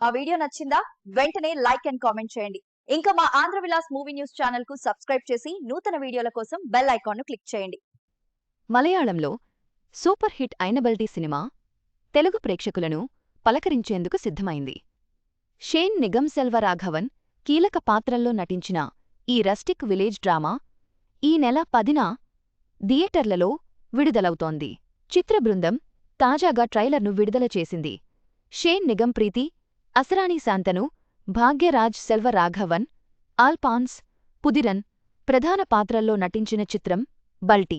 ఆ వీడియో నచ్చిందా? వెంటనే లైక్ అండ్ కామెంట్ చేయండి. ఇంకా మా ఆంధ్ర విలాస్ మూవీ న్యూస్ ఛానల్కు సబ్స్క్రైబ్ చేసి నూతన వీడియోల కోసం బెల్ ఐకాన్ను క్లిక్ చేయండి. మలయాళంలో సూపర్ హిట్ అయినబల్టీ సినిమా తెలుగు ప్రేక్షకులను పలకరించేందుకు సిద్ధమైంది. షేన్ నిగం సెల్వరాఘవన్ కీలక పాత్రల్లో నటించిన ఈ రస్టిక్ విలేజ్ డ్రామా ఈ నెల పదిన థియేటర్లలో విడుదలవుతోంది. చిత్ర బృందం తాజాగా ట్రైలర్ను విడుదల చేసింది. షేన్ నిగం ప్రీతి అసరాణి శాంతను భాగ్యరాజ్ సెల్వరాఘవన్ ఆల్పాన్స్ పుదిరన్ ప్రధాన పాత్రల్లో నటించిన చిత్రం బల్టీ.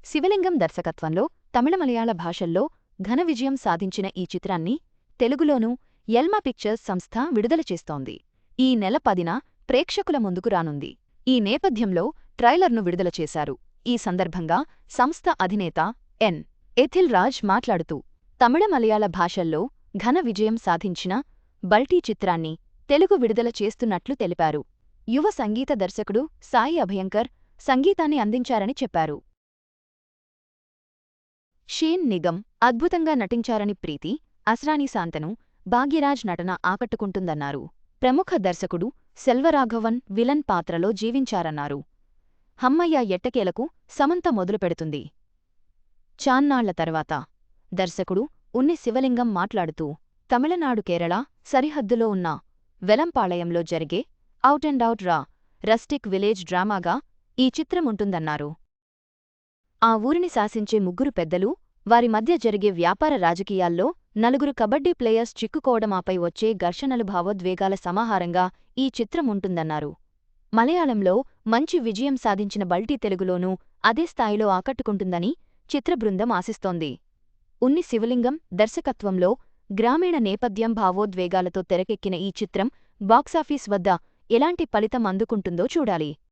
శివలింగం దర్శకత్వంలో తమిళ మలయాళ భాషల్లో ఘన విజయం సాధించిన ఈ చిత్రాన్ని తెలుగులోనూ ఎల్మా పిక్చర్స్ సంస్థ విడుదల చేస్తోంది. ఈ నెల పదిన ప్రేక్షకుల ముందుకు రానుంది. ఈ నేపథ్యంలో ట్రైలర్ను విడుదల చేశారు. ఈ సందర్భంగా సంస్థ అధినేత ఎన్. ఎథిల్ రాజ్ మాట్లాడుతూ తమిళ మలయాళ భాషల్లో ఘన విజయం సాధించిన బల్టీ చిత్రాన్ని తెలుగు విడుదల చేస్తున్నట్లు తెలిపారు. యువ సంగీత దర్శకుడు సాయి అభయంకర్ సంగీతాన్ని అందించారని చెప్పారు. షేన్ నిగం అద్భుతంగా నటించారని ప్రీతి అస్రానీ శాంతను భాగ్యరాజ్ నటన ఆకట్టుకుంటుందన్నారు. ప్రముఖ దర్శకుడు సెల్వరాఘవన్ విలన్ పాత్రలో జీవించారన్నారు. హమ్మయ్య ఎట్టకేలకు సమంత మొదలుపెడుతుంది. చాన్నాళ్ళ తర్వాత దర్శకుడు ఉన్ని శివలింగం మాట్లాడుతూ తమిళనాడు కేరళ సరిహద్దులో ఉన్న వెలంపాళయంలో జరిగే out and out raw rustic village డ్రామాగా ఈ చిత్రముంటుందన్నారు. ఆ ఊరిని శాసించే ముగ్గురు పెద్దలు వారి మధ్య జరిగే వ్యాపార రాజకీయాల్లో నలుగురు కబడ్డీ ప్లేయర్స్ చిక్కుకోవడమాపై వచ్చే ఘర్షణలు భావోద్వేగాల సమాహారంగా ఈ చిత్రముంటుందన్నారు. మలయాళంలో మంచి విజయం సాధించిన బల్టీ తెలుగులోనూ అదే స్థాయిలో ఆకట్టుకుంటుందని చిత్రబృందం ఆశిస్తోంది. ఉన్ని శివలింగం దర్శకత్వంలో గ్రామీణ నేపథ్యం భావోద్వేగాలతో తెరకెక్కిన ఈ చిత్రం బాక్సాఫీస్ వద్ద ఎలాంటి ఫలితం అందుకుంటుందో చూడాలి.